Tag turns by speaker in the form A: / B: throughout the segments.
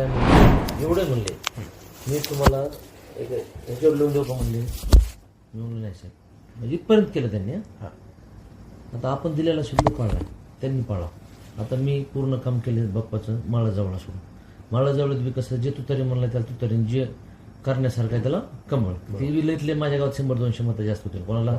A: काय म्हणले? एवढे म्हणले. मी तुम्हाला एक लिहून देऊ का म्हणले? मी म्हणलं नाही साहेब. म्हणजे इथपर्यंत केलं त्यांनी हं. आता आपण दिलेला शब्द पाळला त्यांनी पाळा आता मी पूर्ण काम केले बाप्पाचं माळा जवळ सोडून माळा जवळ बी कसं जे तुतारी म्हणलं त्याला तुतारीन जे करण्यासारखं आहे त्याला कमळ. ते बी लईतले माझ्या गावात शंभर दोनशे मतं जास्त होते. कोणाला?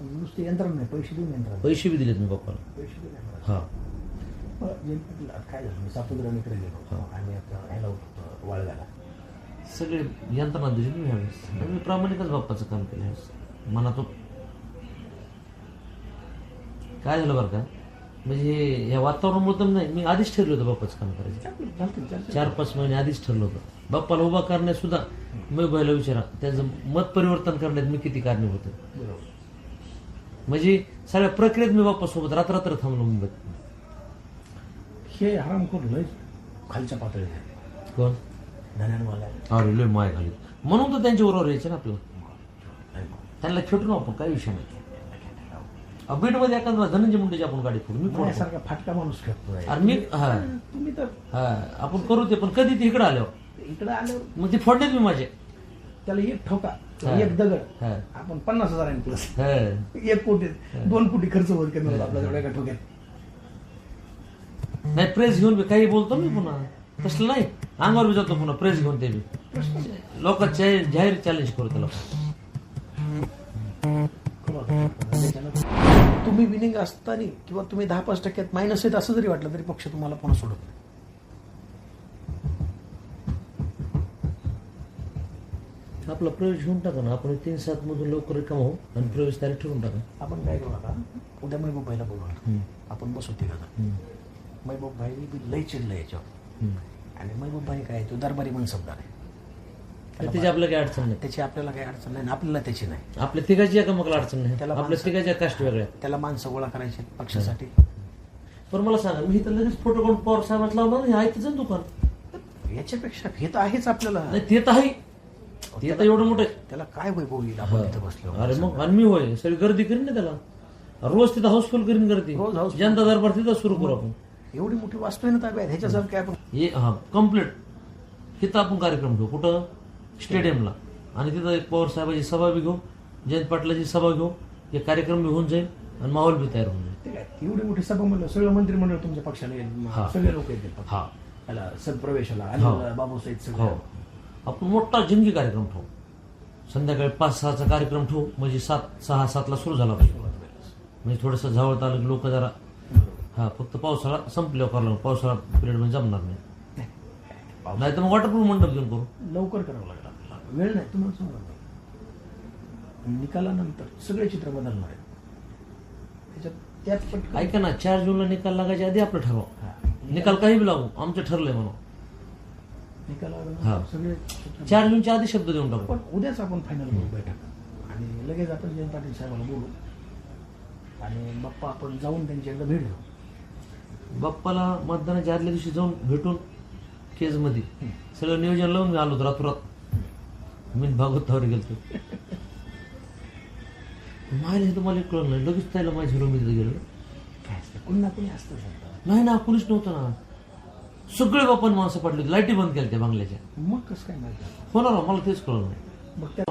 B: नुसते यंत्रणा नाही पैसे देऊन यंत्रणा
A: पैसे बी
B: पैसे दिले.
A: हा.
B: जे म्हटलं, आता काय झालं? मी गेलो आम्ही आता ह्याला होतो वाळव्याला.
A: सगळे यंत्रणा दिली मी ह्यावेळेस आणि मी प्रामाणिकच बाप्पाचं काम केलं ह्यावेळेस मनातून. काय झालं बरं का? म्हणजे ह्या वातावरणामुळे तर नाही मी आधीच ठरलं होतं बाप्पाचं काम करायचं.
B: चालतं, चालतं, चालतं.
A: चार पाच महिने आधीच ठरलं होतं. बाप्पाला उभा करण्यात सुद्धा मी भाईला विचारा त्याचं मत परिवर्तन करण्यात मी किती कारणीभूत आहे?
B: बरोबर.
A: म्हणजे सगळ्या प्रक्रियेत मी बाप्पासोबत रात्र थांबलो मुंबईत.
B: हे हरामखोर लय खालच्या पातळीत आहे.
A: कोण?
B: धन्यानवाला
A: अरे लय माय घाली म्हणून तर त्यांच्या बरोबर यायचे ना आपलं त्यांना खेटू ना आपण काही विषय नाही. बीडमध्ये एखादा धनंजय मुंडेची आपण गाडी फोडू. मी
B: माझ्यासारखा फाटका माणूस खेळतो आहे.
A: अरे मी हा.
B: तुम्ही तर
A: हा आपण करू ते पण कधी ते इकडे आल्यावर.
B: इकडे आल्यावर
A: मग ते फोडण्यात मी माझे.
B: त्याला एक ठोका.
A: हा.
B: एक दगड.
A: हा.
B: आपण पन्नास हजारांनी प्लस
A: हा.
B: एक कोटी दोन कोटी खर्च होईल कमी होईल आपल्या एवढ्या एका ठोक्यात
A: नाही प्रेस घेऊन बी काही बोलतो मी पुन्हा. तसलं नाही. अंगावर बी जातो पुन्हा प्रेस घेऊन ते बी. लोक जाहीर चॅलेंज करू त्याला.
B: तुम्ही विनिंग असताना किंवा तुम्ही दहा पाच टक्क्यात मायनस आहेत असं जरी वाटलं तरी पक्ष तुम्हाला पुन्हा सोडत नाही.
A: आपला प्रवेश घेऊन टाका ना. आपण तीन सात मधून लवकर रिकाम होऊ आणि प्रवेश तारीख ठरवून टाका.
B: आपण काय करू नका उद्या महबूब भाईला
A: हम्म.
B: आपण बसू तिघा. महबूब भाई बी लय चिडलं याच्यावर. आणि महबूब भाई काय तो दरबारी आहे.
A: तर त्याची आपल्याला काही अडचण नाही.
B: त्याची आपल्याला काही अडचण नाही आपल्याला त्याची नाही.
A: आपल्या तिघाची एकामेकाला अडचण नाही.
B: त्याला
A: आपल्या तिघाच्या कास्ट वेगळ्या.
B: त्याला माणसं गोळा करायची पक्षासाठी.
A: पण मला सांगा मी इथं लगेच फोटो काढून पवार साहेबात लावला नाही आहे तिचं दुकान.
B: याच्यापेक्षा हे तर आहेच आपल्याला.
A: ते तर आहे. ते तर एवढं मोठं आहे.
B: त्याला काय वैभव येईल आपण बसलो
A: अरे मग आणि मी होय. सगळी गर्दी करीन ना त्याला. रोज तिथं हाऊसफुल करीन गर्दी.
B: रोज houseful.
A: जनता दरबार तिथं सुरू करू आपण.
B: एवढी मोठी वास्तू आहे ना ताब्यात? ह्याच्यासारखं काय आपण
A: हे हा कंप्लीट तिथं आपण कार्यक्रम घेऊ. कुठं? स्टेडियमला. आणि तिथं एक पवार साहेबाची सभा बी घेऊ. जयंत पाटलाची सभा घेऊ. हे कार्यक्रम बी होऊन जाईल आणि माहोल बी तयार होऊन जाईल.
B: ते काय? एवढी मोठी सभा म्हणलं सगळं मंत्रिमंडळ तुमच्या पक्षाला येईल.
A: हा.
B: सगळे लोक येतील.
A: हा.
B: याला सदप्रवेशाला
A: हो.
B: आणि बाबूसाहेब
A: हो.
B: सगळं
A: आपण मोठा जंगी कार्यक्रम ठेवू. संध्याकाळी पाच सहाचा कार्यक्रम ठेवू. म्हणजे सात सहा सातला सुरू झाला पाहिजे. म्हणजे थोडंसं झावळ आलं लोक जरा हा फक्त पावसाळा संपल्यावर करावं लागेल पावसाळा पिरियडमध्ये जमणार नाही. नाही तर मग वॉटरप्रूफ मंडप घेऊन करू.
B: लवकर करावं लागलं आपल्याला. वेळ नाही तुम्हाला सांगा निकालानंतर सगळे चित्र बदलणार आहे त्याच्यात त्याच
A: ऐका ना चार जूनला निकाल लागायच्या आधी आपलं ठरवा.
B: हा.
A: निकाल काही बी लागू. आमचं ठरलंय म्हणून. हा.
B: निकालानंतर सगळे
A: चार जूनच्या आधी शब्द देऊन टाकू.
B: पण उद्याच आपण फायनल करू बैठक आणि लगेच आपण जयंत पाटील साहेबांना बोलू. आणि बाप्पा आपण जाऊन त्यांची एकदा भेट घेऊ.
A: बाप्पाला मतदानाच्या आदल्या दिवशी जाऊन भेटून केजमध्ये सगळं नियोजन लावून मी आलो होतो रातोरात. मी भागवतावर गेलो मायला हे तुम्हाला कळलं नाही. लगेच त्याला माझ्या मध्ये गेलो.
B: काय असतं? पुन्हा कोणी असतं सांगता?
A: नाही ना कुणीच नव्हतं ना. सगळे बाप्पान माणसं पडली होती. लाईटी बंद केल्या त्या बंगल्याच्या.
B: मग कसं काय माहिती?
A: होणार मला तेच कळलं नाही.
B: मग त्या